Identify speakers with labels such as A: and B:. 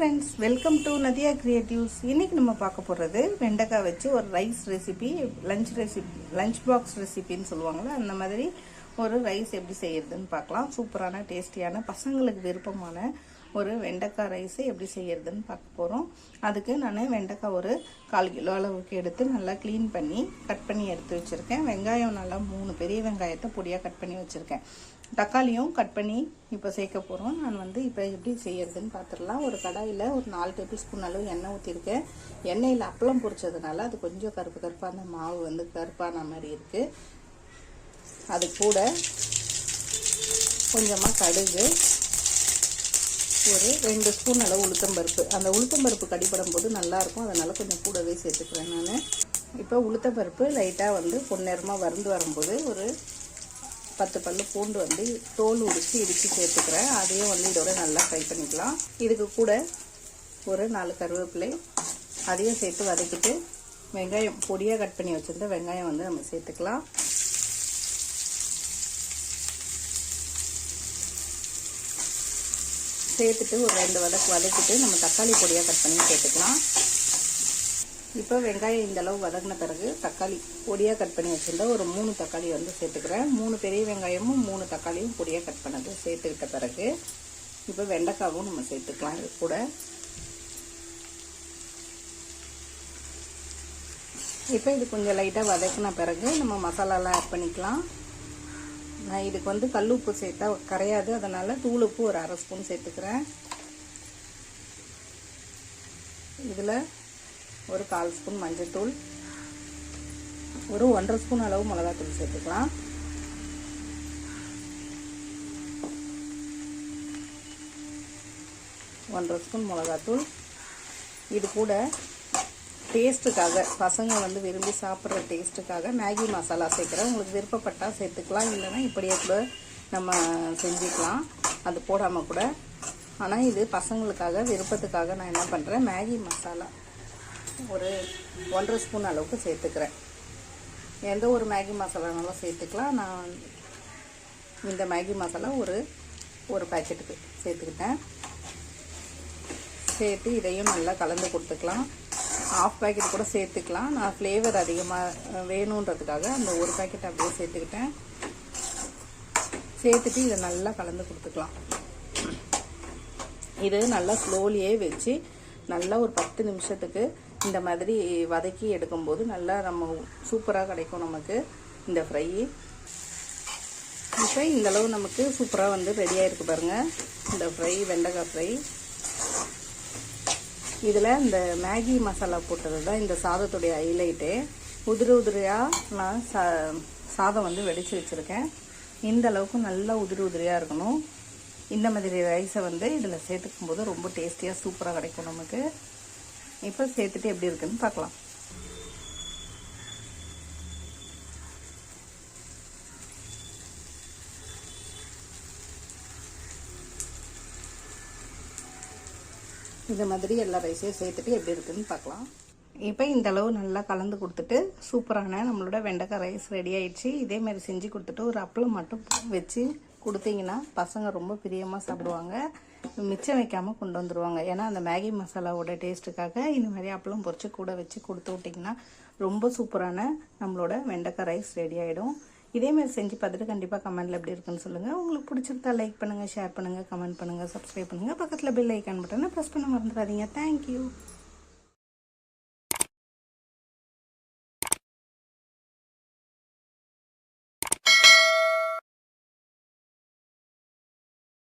A: Friends welcome to Nadiya creatives இன்றைக்கி நம்ம பார்க்க போகிறது வெண்டைக்காய் வச்சு ஒரு rice recipe lunch recipe lunch box ரெசிபின்னு சொல்லுவாங்கள்ல அந்த மாதிரி ஒரு ரைஸ் எப்படி செய்யறதுன்னு பார்க்கலாம். சூப்பரான டேஸ்டியான பசங்களுக்கு விருப்பமான ஒரு வெண்டைக்காய் ரைஸை எப்படி செய்யறதுன்னு பார்க்க போகிறோம் அதுக்கு நான் வெண்டைக்காய் ஒரு கால் கிலோ அளவுக்கு எடுத்து நல்லா க்ளீன் பண்ணி கட் பண்ணி எடுத்து வச்சுருக்கேன். வெங்காயம் நல்லா மூணு பெரிய வெங்காயத்தை பொடியாக கட் பண்ணி வச்சுருக்கேன். தக்காளியும் கட் பண்ணி இப்போ சேர்க்க போகிறோம் நான் வந்து இப்போ எப்படி செய்யறதுன்னு பார்த்துடலாம் ஒரு கடாயில் ஒரு நாலு டேபிள் ஸ்பூன் அளவு எண்ணெய் ஊற்றிருக்கேன் எண்ணெயில் அப்பளம் பொரிச்சதுனால அது கொஞ்சம் கருப்பு கருப்பாக அந்த மாவு வந்து கருப்பான மாதிரி இருக்குது அது கூட கொஞ்சமாக கடுகு ஒரு ரெண்டு ஸ்பூன் அளவு உளுத்தம்பருப்பு அந்த உளுத்தம்பருப்பு கடிப்படும் போது நல்லாயிருக்கும் அதனால் கொஞ்சம் கூடவே சேர்த்துக்கிறேன் நான். இப்போ உளுத்தம்பருப்பு லைட்டாக வந்து பொன்னேரமாக வறந்து வரும்போது ஒரு பத்து பல்லு பூண்டு வந்து தோல் உரித்து இடித்து சேர்த்துக்கிறேன். அதையும் வந்து இதோட நல்லா ஃப்ரை பண்ணிக்கலாம். இதுக்கு கூட ஒரு நாலு கருவேப்பிலை அதையும் சேர்த்து வதக்கிட்டு வெங்காயம் பொடியாக கட் பண்ணி வச்சுருந்த வெங்காயம் வந்து நம்ம சேர்த்துக்கலாம். சேர்த்துட்டு ஒரு ரெண்டு வதக்கு வதக்கிட்டு நம்ம தக்காளி பொடியாக கட் பண்ணி சேர்த்துக்கலாம். இப்போ வெங்காயம் இந்தளவு வதங்கின பிறகு தக்காளி பொடியாக கட் பண்ணி வச்சுருந்தா ஒரு மூணு தக்காளி வந்து சேர்த்துக்கிறேன். மூணு பெரிய வெங்காயமும் மூணு தக்காளியும் பொடியாக கட் பண்ணது சேர்த்துக்கிட்ட பிறகு இப்போ வெண்டைக்காவும் நம்ம சேர்த்துக்கலாம் இது கூட. இப்போ இது கொஞ்சம் லைட்டாக வதக்கின பிறகு நம்ம மசாலாலாம் ஆட் பண்ணிக்கலாம். நான் இதுக்கு வந்து கல் உப்பு சேர்த்தா கரையாது. அதனால் தூள் உப்பு ஒரு அரை ஸ்பூன் சேர்த்துக்கிறேன். இதில் ஒரு கால் ஸ்பூன் மஞ்சள்தூள் ஒரு ஒன்றரை ஸ்பூன் அளவு மிளகாத்தூள் சேர்த்துக்கலாம். ஒன்றரை ஸ்பூன் மிளகாத்தூள் இது கூட டேஸ்ட்டுக்காக பசங்க வந்து விரும்பி சாப்பிட்ற டேஸ்ட்டுக்காக மேகி மசாலா சேர்க்குறேன். உங்களுக்கு விருப்பப்பட்டால் சேர்த்துக்கலாம் இல்லைன்னா இப்படியே கூட நம்ம செஞ்சுக்கலாம். அது போடாமல் கூட. ஆனால் இது பசங்களுக்காக விருப்பத்துக்காக நான் என்ன பண்ணுறேன் மேகி மசாலா ஒரு ஒன்றரை ஸ்பூன் அளவுக்கு சேர்த்துக்கிறேன். எந்த ஒரு மேகி மசாலானாலும் சேர்த்துக்கலாம். நான் இந்த மேகி மசாலா ஒரு ஒரு பேக்கெட்டுக்கு சேர்த்துக்கிட்டேன். சேர்த்து இதையும் நல்லா கலந்து கொடுத்துக்கலாம். ஆஃப் பேக்கெட் கூட சேர்த்துக்கலாம். நான் ஃப்ளேவர் அதிகமாக வேணுன்றதுக்காக அந்த ஒரு பேக்கெட் அப்படியே சேர்த்துக்கிட்டேன். சேர்த்துட்டு இதை நல்லா கலந்து கொடுத்துக்கலாம். இது நல்லா ஸ்லோலியே வச்சு நல்லா ஒரு பத்து நிமிஷத்துக்கு இந்த மாதிரி வதக்கி எடுக்கும்போது நல்லா நம்ம சூப்பராக கிடைக்கும் நமக்கு இந்த ஃப்ரை இப்போ இந்தளவு நமக்கு சூப்பராக வந்து ரெடியாக இருக்குது பாருங்கள் இந்த ஃப்ரை வெண்டைக்காய் ஃப்ரை இதில் இந்த மேகி மசாலா போட்டது தான் இந்த சாதத்துடைய ஹைலைட்டு உதிரி உதிரியாக நான் சா சாதம் வந்து வெடித்து வச்சுருக்கேன். இந்த அளவுக்கு நல்லா உதிரி உதிரியாக இருக்கணும். இந்த மாதிரி ரைஸை வந்து இதில் சேர்த்துக்கும் போது ரொம்ப டேஸ்டியாக சூப்பராக கிடைக்கும் நமக்கு. இப்போ சேர்த்துட்டு எப்படி இருக்குன்னு பார்க்கலாம். இந்த மாதிரி எல்லா ரைஸையும் சேர்த்துட்டு எப்படி இருக்குன்னு பார்க்கலாம். இப்போ இந்த அளவு நல்லா கலந்து கொடுத்துட்டு சூப்பரான நம்மளோட வெண்டைக்காய் ரைஸ் ரெடி ஆயிடுச்சு. இதே மாதிரி செஞ்சு கொடுத்துட்டு ஒரு அப்பளம் மட்டும் வச்சு கொடுத்தீங்கன்னா பசங்க ரொம்ப பிரியமாக சாப்பிடுவாங்க. மிச்சம் வைக்காமல் கொண்டு வந்துடுவாங்க ஏன்னா அந்த மேகி மசாலாவோட டேஸ்ட்டுக்காக இந்த மாதிரி அப்பளம் பொறிச்சு கூட வச்சு கொடுத்து விட்டிங்கன்னா ரொம்ப சூப்பரான நம்மளோட வெண்டைக்காய் ரைஸ் ரெடி ஆகிடும் இதேமாதிரி செஞ்சு பார்த்துட்டு கண்டிப்பாக கமெண்ட்டில் எப்படி இருக்குன்னு சொல்லுங்கள் உங்களுக்கு பிடிச்சிருந்தா லைக் பண்ணுங்கள் ஷேர் பண்ணுங்கள் கமெண்ட் பண்ணுங்கள் சப்ஸ்கிரைப் பண்ணுங்கள் பக்கத்தில் பெல் ஐக்கான் பட்டனை ப்ரெஸ் பண்ண மறந்துடாதீங்க. தேங்க்யூ